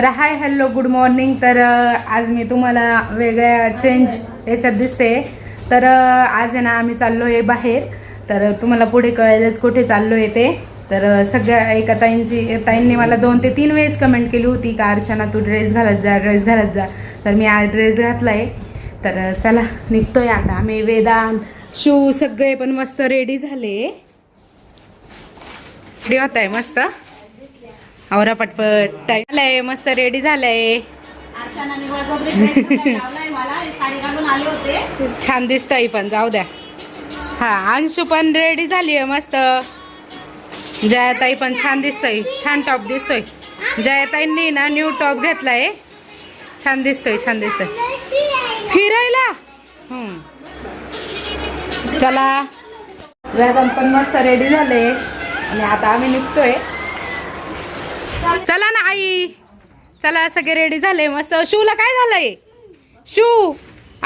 तर hi hello good morning तर आज मी तुम्हाला वेगळ्या चेंज याच्यात दिसते. तर आज आहे ना आम्ही चाललो आहे बाहेर. तर तुम्हाला पुढे कळेलच कुठे चाललो आहे ते. तर सगळ्या एका ताईंची ताईंनी मला दोन ते तीन वेळेस कमेंट केली होती का अर्चना तू ड्रेस घालत जा ड्रेस घालत जा. तर मी आज ड्रेस घातला आहे तर चला निघतोय आता आम्ही. वेदांत शू सगळे पण मस्त रेडी झाले. रेडी होत आहे मस्त. आवरा पटपट. टाईम झालंय मस्त रेडी झालंय. छान दिसतंय पण जाऊ द्या. हा अंशू पण रेडी झाली आहे मस्त. जयाताई पण छान दिसतोय छान टॉप दिसतोय. जयाताईंनी ना न्यू टॉप घेतलाय. छान दिसतोय छान दिसतोय. फिरायला. चला. वेदांत पण मस्त रेडी झाले. आणि आता आम्ही निघतोय. चला ना आई. चला सगळे रेडी झाले. मस्त. शूला काय झालंय? शू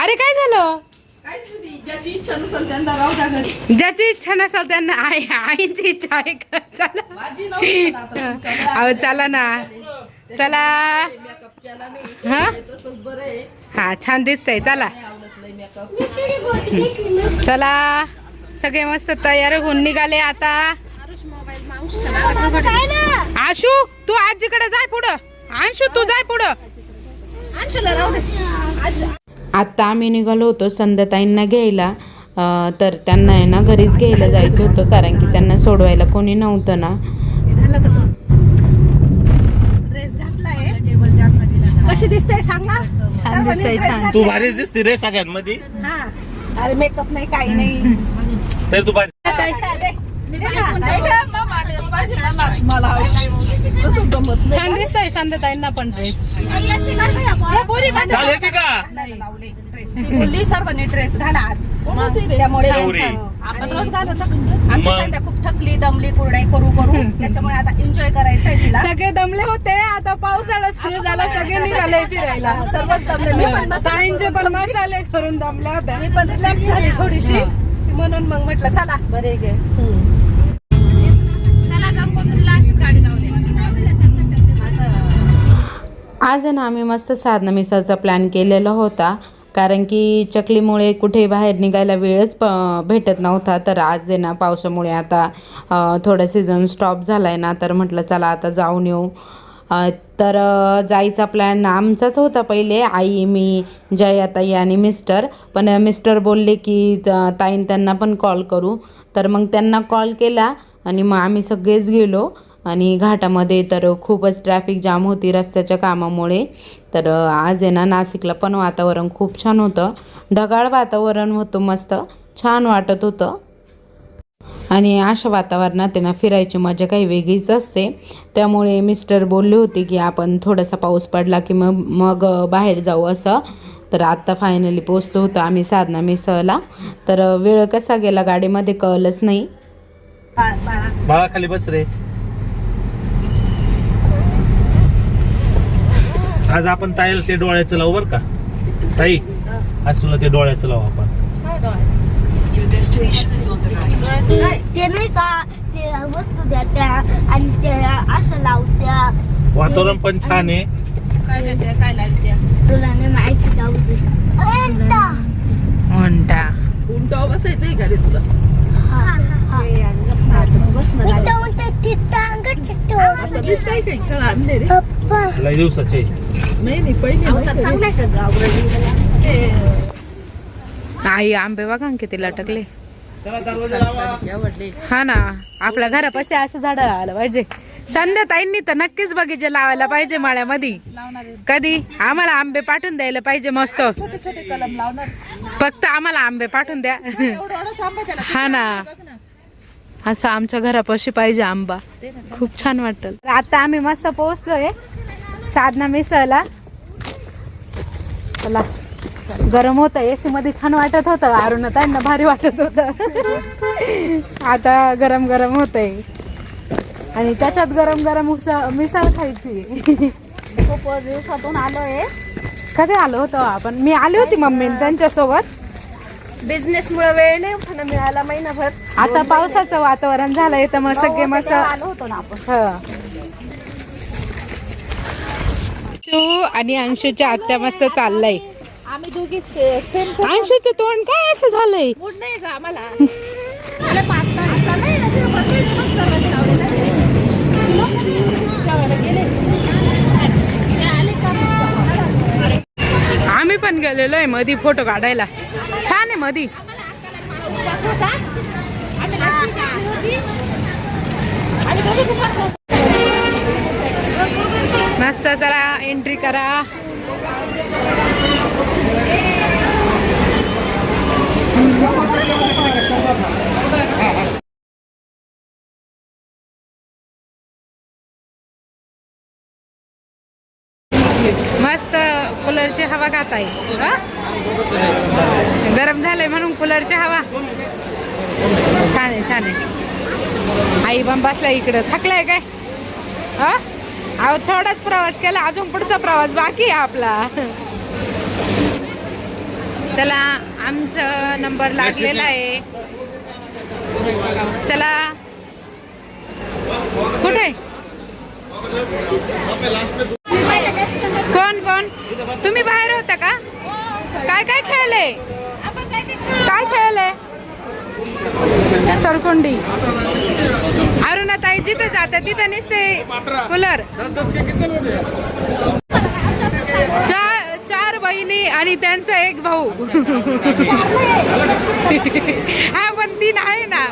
अरे काय झालं? ज्याची इच्छा नसेल त्यांना आई आईची इच्छा आहे का? चला. अहो चला ना. चला. हा? हा छान दिसतंय. चला. चला. सगळे मस्त तयार होऊन निघाले आता. आशू तू आजीकडे जाय पुढं. अंशू तू जाय पुढं. आता आम्ही निघालो होतो संध्याताईंना घ्यायला. अं, तर त्यांना आहे ना घरीच घ्यायला जायचं होतं कारण की त्यांना सोडवायला कोणी नव्हतं ना. कशी दिसते सांगा छान दिसतंय, छान. तू भारीच दिसते रे सगळ्यांमध्ये. हा. अरे मेकअप नाही काही नाही. तर तू भारी छान दिसतंय संध्याताईंना पण ड्रेस चालेल की का? बोलली सर्वांनी ड्रेस घाला आज. त्यामुळे. आपण रोज घालत आमची? संध्या खूप थकली दमली कुरडाई करू करू. त्याच्यामुळे आता एन्जॉय करायचंय तिला. सगळे दमले होते आता पावसाळा सुरू झाला सगळे निघाले फिरायला. सर्वच दमले. मी पण बसले ताईंचे पण मसाले करून दमल्या होत्या मी पण रिलॅक्स झाली थोडीशी. म्हणून मग म्हटलं चला. बरे गे. आज आहे ना आम्ही मस्त साधना मिसळचा प्लॅन केलेला होता. कारण की चकलीमुळे कुठे बाहेर निघायला वेळच प भेटत नव्हता. तर आज आहे ना पावसामुळे आता थोडा थोडं सीझन स्टॉप झाला आहे ना तर म्हटलं चला आता जाऊन येऊ. तर जायचा प्लॅन आमचाच होता पहिले. आई मी जयाताई आणि मिस्टर पण मिस्टर बोलले की त- ताईन त्यांना पण कॉल करू. तर मग त्यांना कॉल केला. आणि मग आम्ही सगळेच गेलो आणि घाटामध्ये तर खूपच ट्रॅफिक जाम होती रस्त्याच्या कामामुळे. तर आज आहे ना नाशिकला पण वातावरण खूप छान होतं. ढगाळ वातावरण होतं मस्त. छान वाटत होतं. आणि अशा वातावरणात आहे ना फिरायची मजा काही वेगळीच असते. त्यामुळे मिस्टर बोलले होते की आपण थोडासा पाऊस पडला की मग मग बाहेर जाऊ असं. तर आत्ता फायनली पोचलो होतो आम्ही साधना मिसळला. तर वेळ कसा गेला? गाडीमध्ये कळलंच नाही. बाळा खाली बस रे. आज आपण ताईला ते डोळ्याचं लावू बर का? ताई आज तुला ते डोळ्याचं लावू आपण. ते नाही का ते वस्तू द्या त्या आणि ते असं लावत्या. वातावरण पण छान आहे. तुला नाही माहिती जाऊ दे. म्हणता उंटावर बसायचंय का रे तुला उलटं उलटं ते टांगच तोडली. काही काही खेळ आणले रे? पप्पा. लय दिवसाचे. नाही नाही पहिले चांगलाय का गावरानी? आई आंबे बघा ना किती लटकले. हा ना आपल्या घरापाशी असं झाड आलं पाहिजे. संध्या ताईंनी तर नक्कीच बगीचे लावायला पाहिजे माळ्यामध्ये. कधी? आम्हाला आंबे पाठवून द्यायला पाहिजे मस्त. छोटे कलम लावणार. फक्त आम्हाला आंबे पाठवून द्या. हा ना. असं आमच्या घरापाशी पाहिजे आंबा. खूप छान वाटत आता आम्ही मस्त पोहोचलोय साधना मिसळला. चला गरम होतं एसी मध्ये छान वाटत होतं अरुण त्यांना भारी वाटत होतं. आता गरम गरम होतंय. आणि त्याच्यात गरम गरम उसळ मिसळ खायची. खूप दिवसातून आलोय. कधी आलो होतो आपण? मी आली होती मम्मी त्यांच्यासोबत. बिझनेस मुळे वेळ नाही मला मिळाला महिनाभर. आता पावसाचं वातावरण झालंय तर मग सगळे मस्त आलो होतो ना आपण. हं. तू आणि अंशूच्या आत्या मस्त चाललंय. आम्ही दोघी सेम अंशूचं तोंड काय असं झालंय? मूड नाही का आम्हाला? पाच नाही ना, लावलेलं? आम्ही पण गेलेलो आहे मधी फोटो काढायला. मधी. मस्त चला एंट्री करा. मस्त. कूलरची हवा खात आहे गरम झालंय म्हणून कूलरची हवा. छान आहे छान आहे. आई पण बसला इकडं. थकलाय काय? हा? अहो थोडाच प्रवास केला अजून पुढचा प्रवास बाकी आहे आपला. त्याला आमचा नंबर लागलेला आहे. चला. कुठे? तुम्ही बाहेर होता का? काय काय खेळले? काय खेळले? सरकोंडी. अरुणा ताई जिथे जाते तिथं निसते कूलर. चार चार बहिणी आणि त्यांचा एक भाऊ. हा पण तीन आहे ना.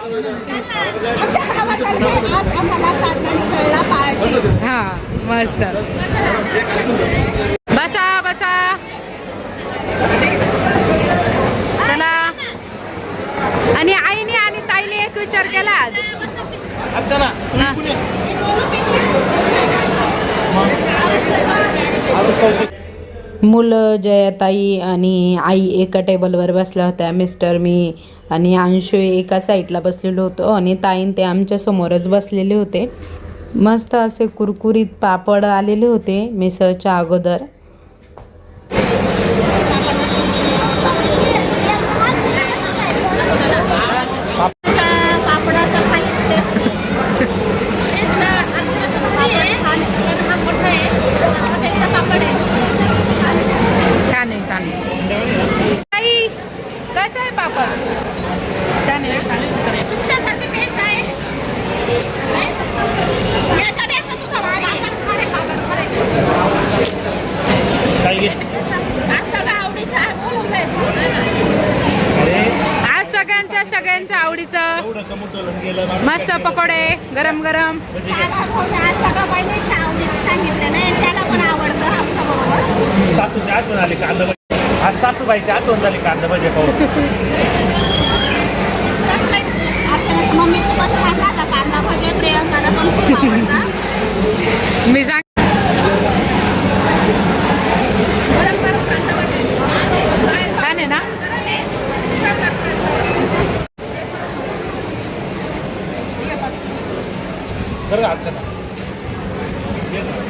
हा मस्त. बसा बसा. चला. आणि आईने आणि ताईने एक विचार केला आज. अच्छा ना. मुलं जयाताई आणि आई एका टेबलवर बसल्या होत्या. मिस्टर मी आणि अंशू एका साईडला बसलेलो होतो आणि ताईन ते आमच्या समोरच बसलेले होते. मस्त असे कुरकुरीत पापड आलेले होते मिसळच्या अगोदर पापडाचा काहीच टेस्ट नाही. टेस्ट ना, आजूबाजूला पापड छान आहे. पण हा मोठा आहे. हॉटेलचा पापड आहे. छान आहे छान आहे ताई कसं आहे पापड छान आहे तुमच्यासाठी टेस्ट आहे. नाही? याच्यापेक्षा तुझा भारी आहे. खरे पापड, खरे. काय घे? आज सगळ्यांच्या सगळ्यांच्या आवडीचं. मस्त पकोडे गरम गरम. साधा भाऊने आज सगळं बहिणीच्या आवडीचं सांगितलं नाही त्याला पण आवडतं आमच्या बरोबर आज सासूबाईची आठवण झाली कांदा भजी पाहून? मी सांग छान आहे ना? बरं का अर्चना ये ना.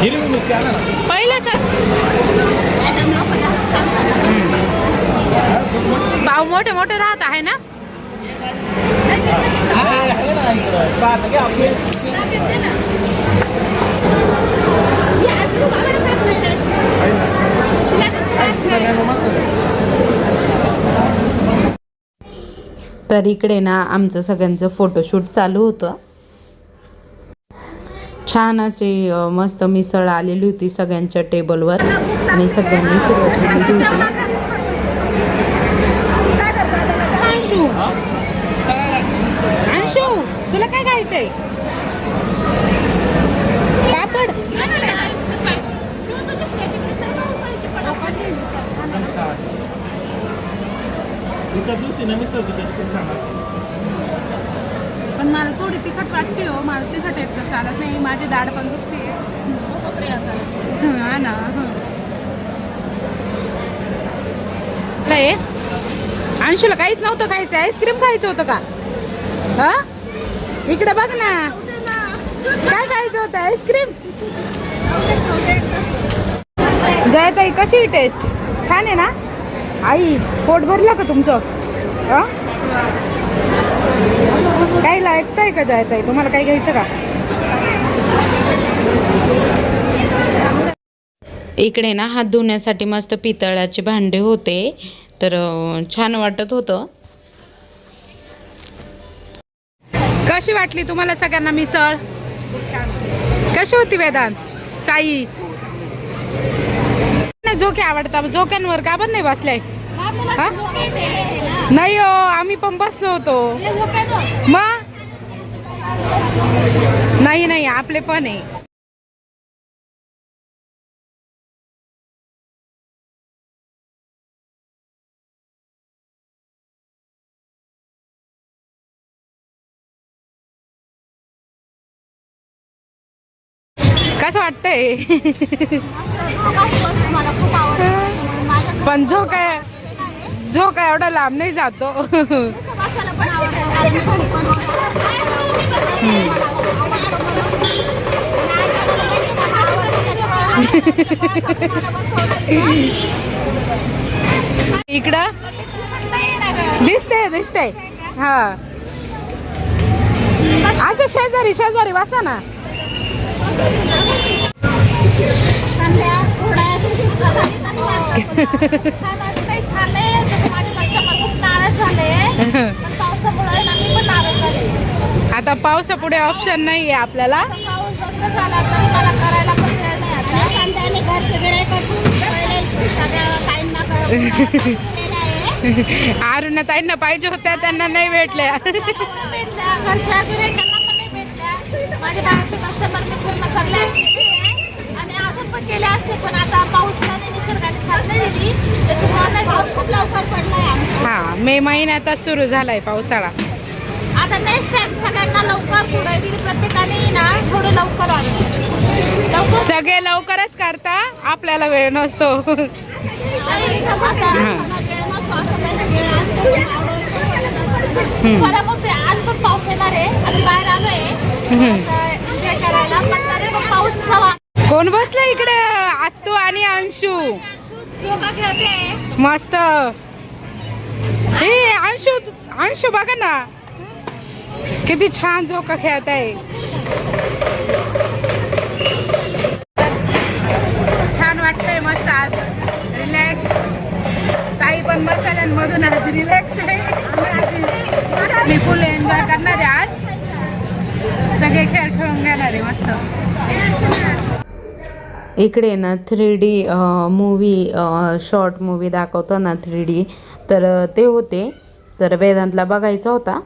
हिरवी मिरची आणा ना. पहिलं सर. भाव मोठे मोठे राहत आहे ना? तर इकडे ना आमचं सगळ्यांचं फोटोशूट चालू होतं. छान अशी अ, मस्त मिसळ आलेली होती सगळ्यांच्या टेबलवर. आणि सगळ्यांनी सुरुवात केलेली होती. तुला काय खायचंय? पापड. इतर दिवशी ना मिसळ पण मला थोडी तिखट वाटते हो. मला तिखट येत चालत नाही. माझी दाढ पण दुखते. हा ना अंशूला काहीच नव्हतं खायचं. आईस्क्रीम खायचं होतं का? हा? इकडे बघ ना. काय खायचं होतं? आईस्क्रीम? जयताई कशी टेस्ट छान आहे ना? आई पोट भरलं का तुमचं? काही ऐकताय का जयताई तुम्हाला काही घ्यायचं का? इकडे ना हात धुण्यासाठी मस्त पितळाचे भांडे होते. तर छान वाटत होतं. कशी वाटली तुम्हाला सगळ्यांना मिसळ? कशी होती वेदांत? साई? झोके आवडतात. झोक्यांवर का पण नाही बसलाय हा? नाही हो आम्ही पण बसलो होतो. मग नाही नाही आपले पण आहे. कसं वाटतंय? मला खूप आवडतं. जो काय झोका एवढा लांब नाही जातो. बसायला इकडं? दिसते दिसते हा. असं शेजारी शेजारी बसा ना संध्या थोड्या सुका झाली कसं वाटतं छान वाटतंय, छान आहे. तसं माझे customer खूप नाराज झाले पण पावसामुळे ना मी पण नाराज झाले आता पावसापुढे ऑप्शन नाही आहे आपल्याला. करायला अरुणा ताईंना पाहिजे होत्या त्यांना नाही भेटल्या. माझ्या पूर्ण आणि पण असते पण आता पाऊस हा मे महिन्यातच सुरू झालाय पावसाळा. आता नेक्स्ट टाइम सगळ्यांना लवकर पुढे प्रत्येकाने ना थोडं लवकर आलं. सगळे लवकरच करता आपल्याला वेळ नसतो. आणि ते आज पण पाऊस येणार आहे. आम्ही बाहेर आलोय. करायला. पण पाऊस हवा. कोण बसलं इकडे आत्तू आणि अंशू. खेळते मस्त. हे अंशू अंशू बघा ना. किती छान झोका खेळत आहे छान वाटतंय मस्त आज. रिलॅक्स ताई पण मसाल्यांमधून आज रिलॅक्स आहे. मी फुल एन्जॉय करणार आहे आज. सगळे खेळ खेळून घेणार आहे मस्त. इकडे ना three D movie short movie दाखवतो ना थ्री डी तर ते होते. तर वेदांतला बघायचा होता.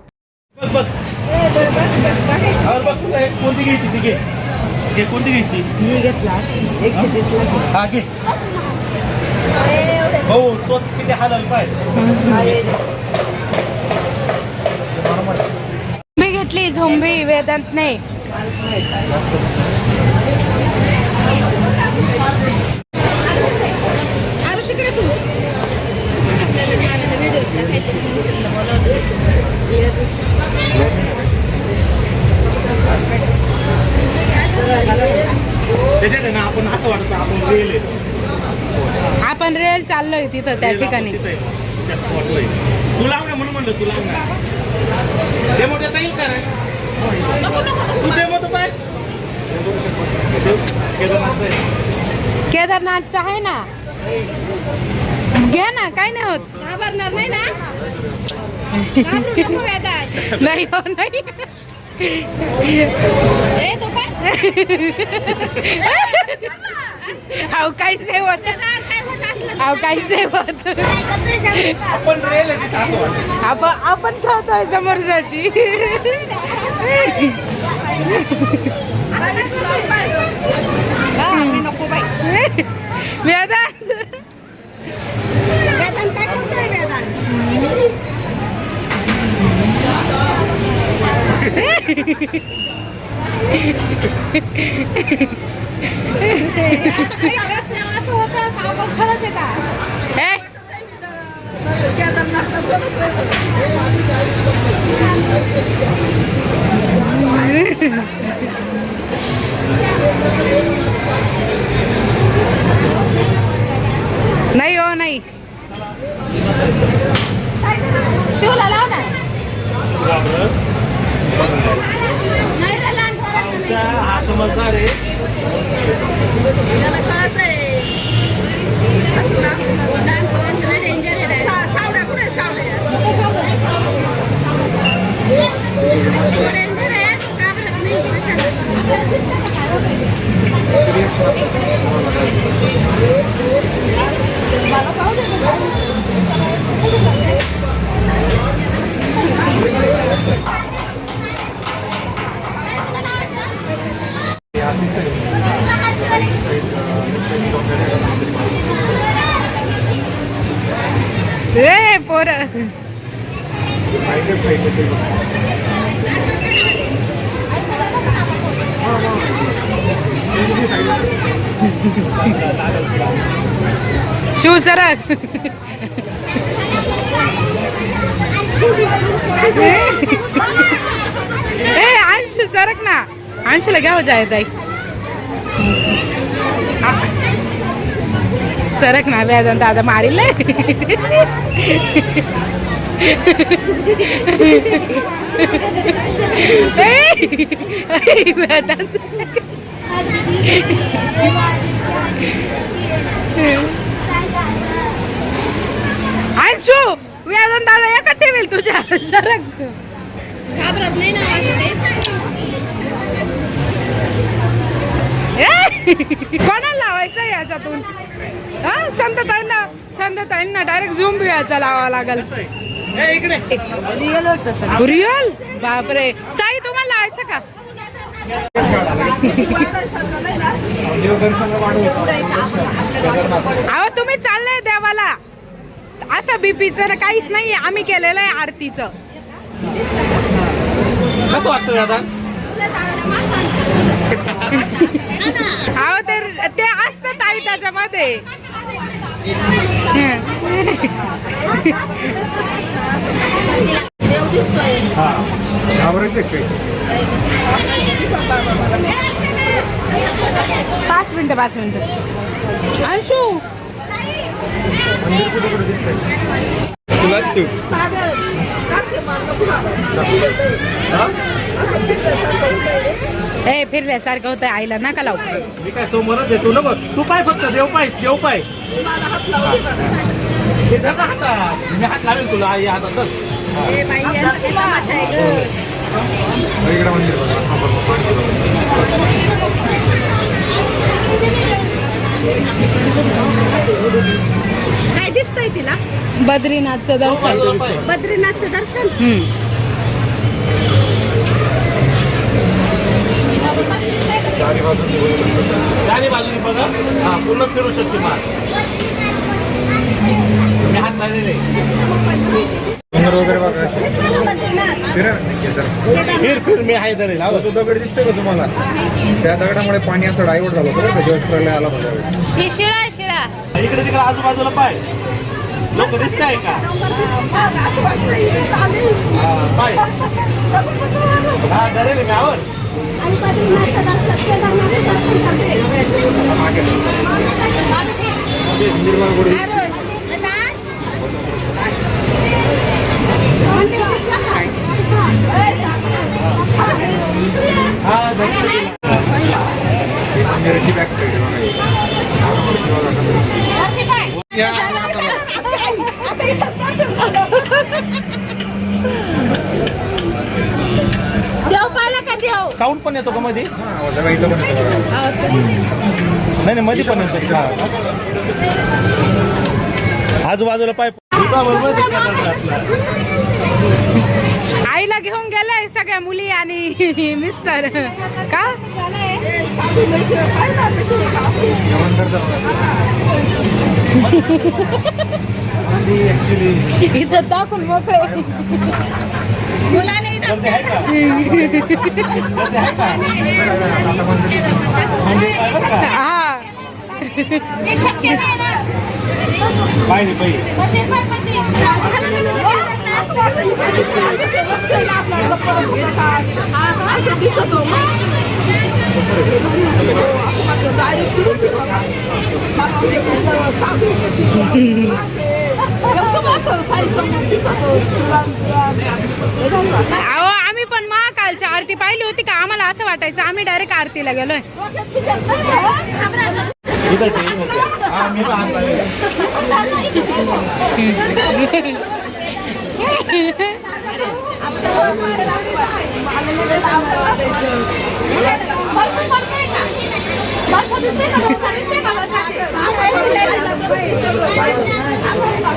मी घेतली. झोंबी वेदांत नाही आपण असं वाटतं आपण रेल आहे. आपण रेल चाललोय तिथं त्या ठिकाणी. तिथं आहे. जास्त वाटलंय. तू लाव ना म्हणून म्हणलं तू लाव ना. डेमो देता येईल का रे? तू डेमो तर पाय केदारनाथचं आहे. ना? घ्या ना काय नाही होत. घाबरणार नाही ना? घाबरू नको वेगात नाही हो नाही. ए तो पण अहो काहीच नाही होत. काय होत असलं अहो काहीच नाही होत. काय करतोय सांगू का? आपण आपण आपण खेळतोय समोरच्याची. वेदांत वेदांत काय करतोय वेदांत असं होतं का आपण खरंच आहे का हे? नाही हो नाही. शिवला लाव ना. हा आहे पोरांचं लय danger आहे direct. तो danger आहे, घाबरत नाही कशाला. ए सरक ए अंशू सरक ना. अंशूला घ्यावं हो जाय ताई. सरक ना व्याजन दादा मारील. वेदांत अंशू व्याजान दादा एका ठेवेल तुझ्या सरक घाबरत नाही ना असं काही ए! कोणाला लावायचं याच्यातून? हा? संतताईंना संतताईंना डायरेक्ट झूम याचा लावावा लागेल. रिअल बापरे. साई तुम्हाला लावायचं का? अहो तुम्ही चाललंय देवाला. असं बीपीचं काहीच नाही आम्ही केलेलं आहे आरतीचं. कसं वाटतं दादा? अहो ते ते असतं ताई त्याच्यामध्ये. पाच मिनिटं पाच मिनिटं. अंशू तुला शिव ए फिरल्यासारखं होतं आईला नका लावू. मी काय समोरच येतो ना बघ. तू पाय फक्त देव पाय देव पाय. हे धर ना हातात. मी हात लावेल तुला आई हातातच काय दिसतंय तिला? बद्रीनाथचं दर्शन. बद्रीनाथचं दर्शन? हम्म. चारी बाजूने बघा. हा पूर्ण फिरू शकते मार मी हात लावलेले. डोंगर वगैरे बघा असे फिरा. ना नक्की जरा. फिर फिर मी हाय धरेल तो जो दगड दिसतोय का तुम्हाला? त्या दगडामुळे पाणी असं डायवर्ट झालं होतं बरं का? जेव्हा प्रलय आला होता त्यावेळेस. ही शिळा आहे, शिळा. इकडे तिकडे आजूबाजूला पाय. लोक दिसत आहे का? हा, पाय. हा धरेल मी आवर. आणि बद्रीनाथचं दर्शन बॅक साईड देव पाहिला का देव साऊंड पण येतो का मध्ये हा. नाही नाही मध्ये पण येतो. आजूबाजूला पाय आईला घेऊन गेलाय सगळ्या मुली आणि मिस्टर. का? इथं दाखवून मोकळे. मुलाने हा. पाहिजे अहो आम्ही पण महाकालच्या आरती पाहिली होती का? आम्हाला असं वाटायचं आम्ही डायरेक्ट आरतीला गेलोय.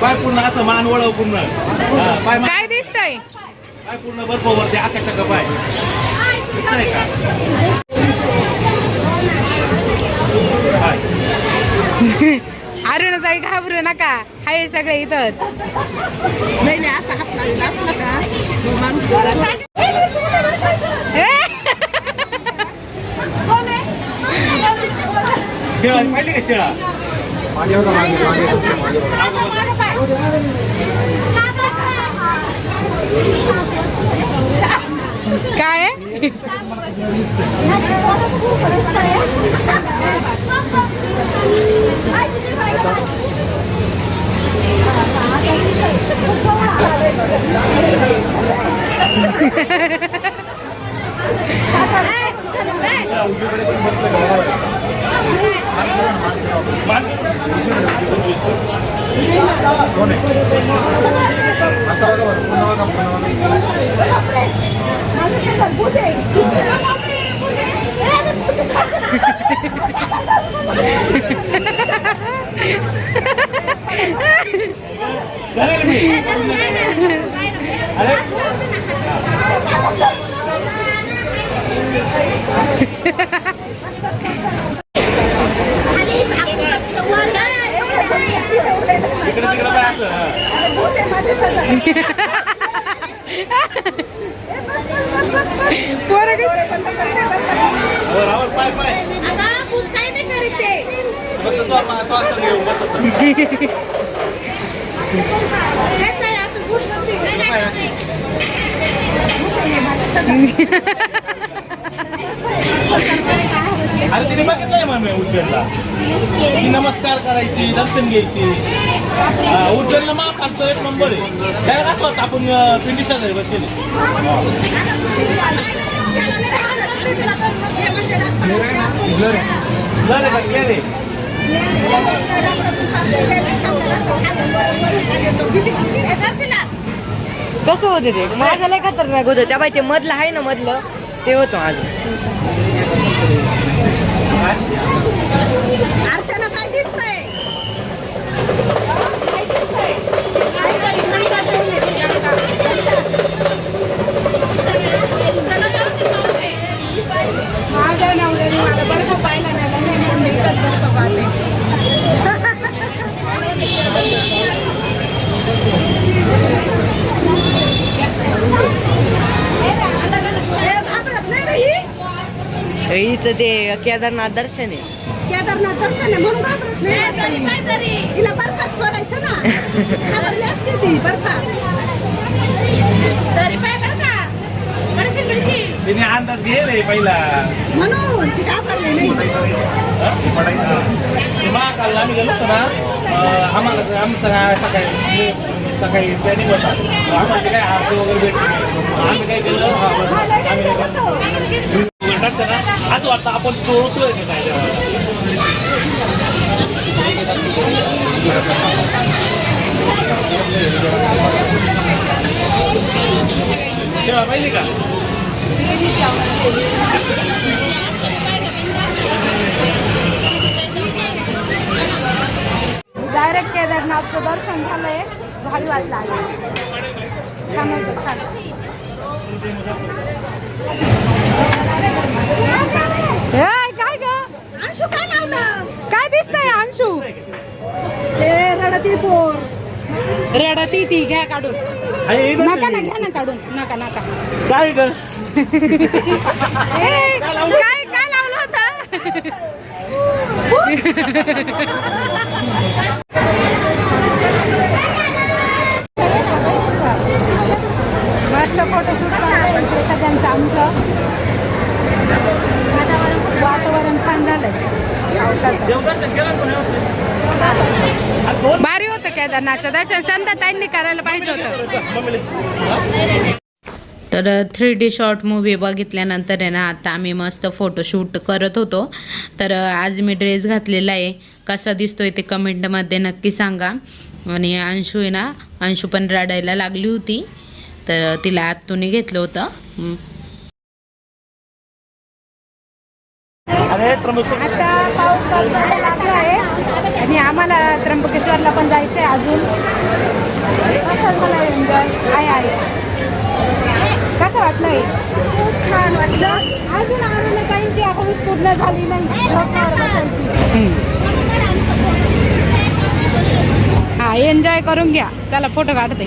पाय पूर्ण असं मान वळव पूर्ण. पाय मान- काय दिसतंय? पाय पूर्ण बर्फ वरती आकाशाचा पाय. दिसतंय का? अरे ना ताई घाबरू नका. हाय सगळे इथंच. नाही नाही असं हात लागला असला का मग माणूस ए! शेळा पाहिली का शेळा मागे बघा मागे मागे मागे बघा. काय आहे? कोण आहे? असं बघा बरं, पुन्हा बघा, पुन्हा बघा. माझं शेजार भूत आहे. झालं का मी? अरे इकडे तिकडे पाय असं हा. भूत आहे माझ्या शेजार. ए, बस, बस, बस, बस, बस. पोरं किती- डोळे बंद कर, डोळे बंद कर. वर आवर पाय पाय काही नाही करीत ते फक्त तो असं- तो असं घेऊन बसत हेच आहे, आता भूत नसते. अरे तिने बघितलंय मग उज्जैनला. ती नमस्कार करायची दर्शन घ्यायची. उज्जैनला महाकालचा एक नंबर आहे. त्याला कसं वाटतं आपण पिंडी शेजारी बसेल बरं कसं होते ते? माझं लय खतरनाक होतं. त्या बाई ते मधलं आहे ना मधलं ते होतं माझं. अर्चना काय दिसतंय? माझ्या नवऱ्याने मला पाहिला नाही म्हणून मी मंदिरात बर्फ पाहते घाबरत नाही रे ही? इथं ते केदारनाथ दर्शन आहे केदारनाथ दर्शन आहे म्हणून घाबरत नाही तिला बर्फात सोडायचं ना घाबरली असते ती बर्फात तरी पाय बरं का पडशील पडशील तिने अंदाज घेले पहिला म्हणून ती घाबरली नाही आम्ही गेलो होतो ना अं, आम्हाला आमचं काय सकाळी सकाळी प्लॅनिंग होता आम्हाला ते काय आरती वगैरे भेटली नाही. आम्ही काय केलं हा, बरं. हा, लगेच ना? असं वाटतं आपण चोळतोय ते काय पाहिजे का? डायरेक्ट केदारनाथचं दर्शन झालंय. भारी वाटलं आहे. छान होतं छान. काय ग? अंशू काय लावलं? काय दिसतंय अंशू? ते रडती पोर. रडती ती घ्या काढून. नका ना. घ्या ना काढून. नका नका. काय ग? ए, काय काय लावलं होतं? मस्त फोटोशूट आपण सगळ्यांचं आमचं वातावरण छान झालंय. भारी होतं केदारनाथचं. दर्शन संत ताईंनी करायला पाहिजे होतं. तर थ्री डी शॉर्ट मूवी बघितल्यानंतर आहे ना आता आम्ही मस्त फोटोशूट करत होतो. तर आज मी ड्रेस घातलेला आहे. कसा दिसतोय ते कमेंटमध्ये नक्की सांगा. आणि अंशू आहे ना अंशू पण रडायला लागली होती. तर तिला आत्तूने घेतलं होतं. आता पाऊस लागला आहे. आणि आम्हाला त्र्यंबकेश्वरला पण जायचं आहे अजून कसं मला एन्जॉय आहे आहे. कसं वाटलंय खूप छान वाटलं. अजून आम्हाला काहींची हौस पूर्ण झाली नाही. झोपावर बसायची हा एन्जॉय करून घ्या. चला फोटो काढते.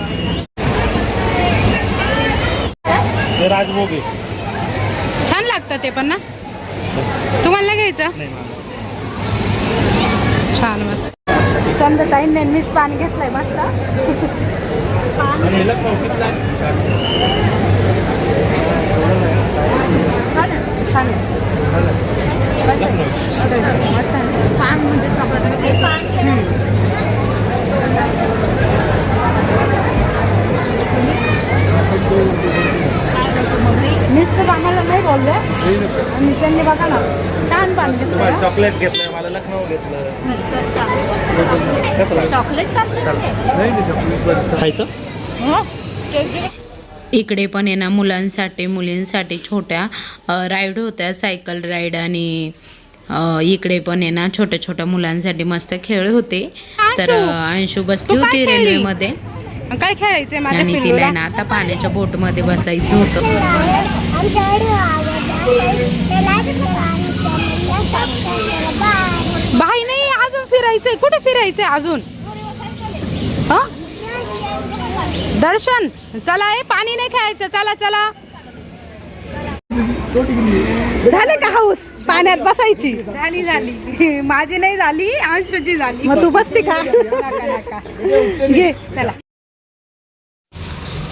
हे राजभोग आहे छान लागतं ते पण ना तुम्हाला नाही घ्यायचं छान मस्त संध्याताईंनी मीच पाणी घेतलंय मस्त आणि? छान आहे, छान आहे. लखनौ मस्त आहे. पान म्हणजे तर आम्हाला नाही बोलले. आणि त्यांनी बघा ना छान पान घेतलं तुम्हाला चॉकलेट घेतलं मला लखनौ घेतलं कसं लागतं? चॉकलेट खायचं? इकडे पण आहे ना मुलांसाठी मुलींसाठी छोट्या राईड होत्या सायकल राईड आणि इकडे पण आहे ना छोट्या छोट्या मुलांसाठी मस्त खेळ होते. तर अंशू, बसली होती? रेल्वेमध्ये. काय खेळायचंय माझ्या आणि तिला पिल्लूला? आहे ना आता पाण्याच्या बोटमध्ये बसायचं होतं. बाई नाही अजून फिरायचंय. कुठे फिरायचंय अजून? हा? दर्शन चला हे पाणी नाही खेळायचं. चला चला. झाले का हाऊस? पाण्यात बसायची. झाली झाली. माझी नाही झाली अंशूची झाली. मग तू बसते का? नका नका. घे. चला.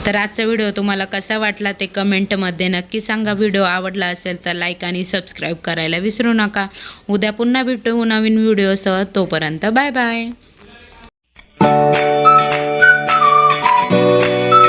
तर आजचा व्हिडिओ तुम्हाला कसा वाटला ते कमेंटमध्ये नक्की सांगा. व्हिडिओ आवडला असेल तर लाईक आणि सबस्क्राईब करायला विसरू नका. उद्या पुन्हा भेटू नवीन व्हिडिओसह. तोपर्यंत बाय बाय